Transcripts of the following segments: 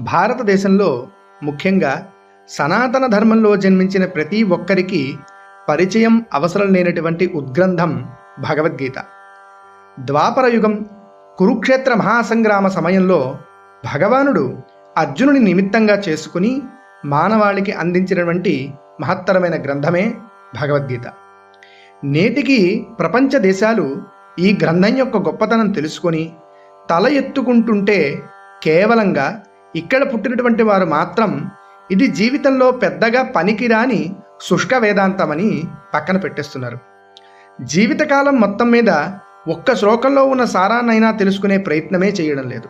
భారతదేశంలో ముఖ్యంగా సనాతన ధర్మంలో జన్మించిన ప్రతి ఒక్కరికి పరిచయం అవసరం లేనటువంటి ఉద్గ్రంథం భగవద్గీత. ద్వాపర యుగం కురుక్షేత్ర మహాసంగ్రామ సమయంలో భగవానుడు అర్జునుని నిమిత్తంగా చేసుకుని మానవాళికి అందించినటువంటి మహత్తరమైన గ్రంథమే భగవద్గీత. నేటికి ప్రపంచ దేశాలు ఈ గ్రంథం యొక్క గొప్పతనం తెలుసుకొని తల ఎత్తుకుంటుంటే కేవలంగా ఇక్కడ పుట్టినటువంటి వారు మాత్రం ఇది జీవితంలో పెద్దగా పనికిరాని శుష్క వేదాంతమని పక్కన పెట్టేస్తున్నారు. జీవితకాలం మొత్తం మీద ఒక్క శ్లోకంలో ఉన్న సారాన్నైనా తెలుసుకునే ప్రయత్నమే చేయడం లేదు.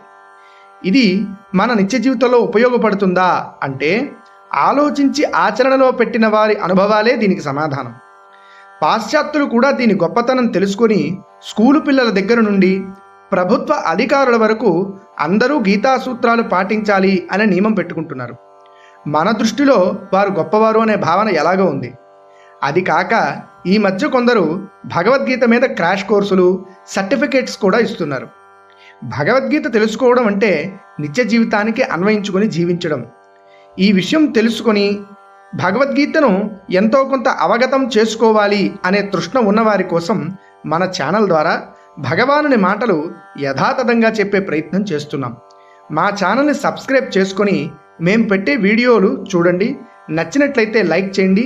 ఇది మన నిత్య జీవితంలో ఉపయోగపడుతుందా అంటే ఆలోచించి ఆచరణలో పెట్టిన వారి అనుభవాలే దీనికి సమాధానం. పాశ్చాత్యులు కూడా దీని గొప్పతనం తెలుసుకొని స్కూలు పిల్లల దగ్గర నుండి ప్రభుత్వ అధికారుల వరకు అందరూ గీతా సూత్రాలు పాటించాలి అనే నియమం పెట్టుకుంటున్నారు. మన దృష్టిలో వారు గొప్పవారు అనే భావన ఎలాగో ఉంది. అది కాక ఈ మధ్య కొందరు భగవద్గీత మీద క్రాష్ కోర్సులు సర్టిఫికేట్స్ కూడా ఇస్తున్నారు. భగవద్గీత తెలుసుకోవడం అంటే నిత్య జీవితానికి అన్వయించుకొని జీవించడం. ఈ విషయం తెలుసుకొని భగవద్గీతను ఎంతో కొంత అవగతం చేసుకోవాలి అనే తృష్ణ ఉన్నవారి కోసం మన ఛానల్ ద్వారా భగవానుని మాటలు యథాతథంగా చెప్పే ప్రయత్నం చేస్తున్నాం. మా ఛానల్ని సబ్స్క్రైబ్ చేసుకొని మేము పెట్టే వీడియోలు చూడండి నచ్చినట్లయితే లైక్ చేయండి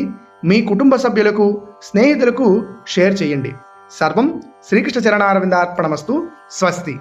మీ కుటుంబ సభ్యులకు స్నేహితులకు షేర్ చేయండి. సర్వం శ్రీకృష్ణ చరణారవిందార్పణమస్తు స్వస్తి.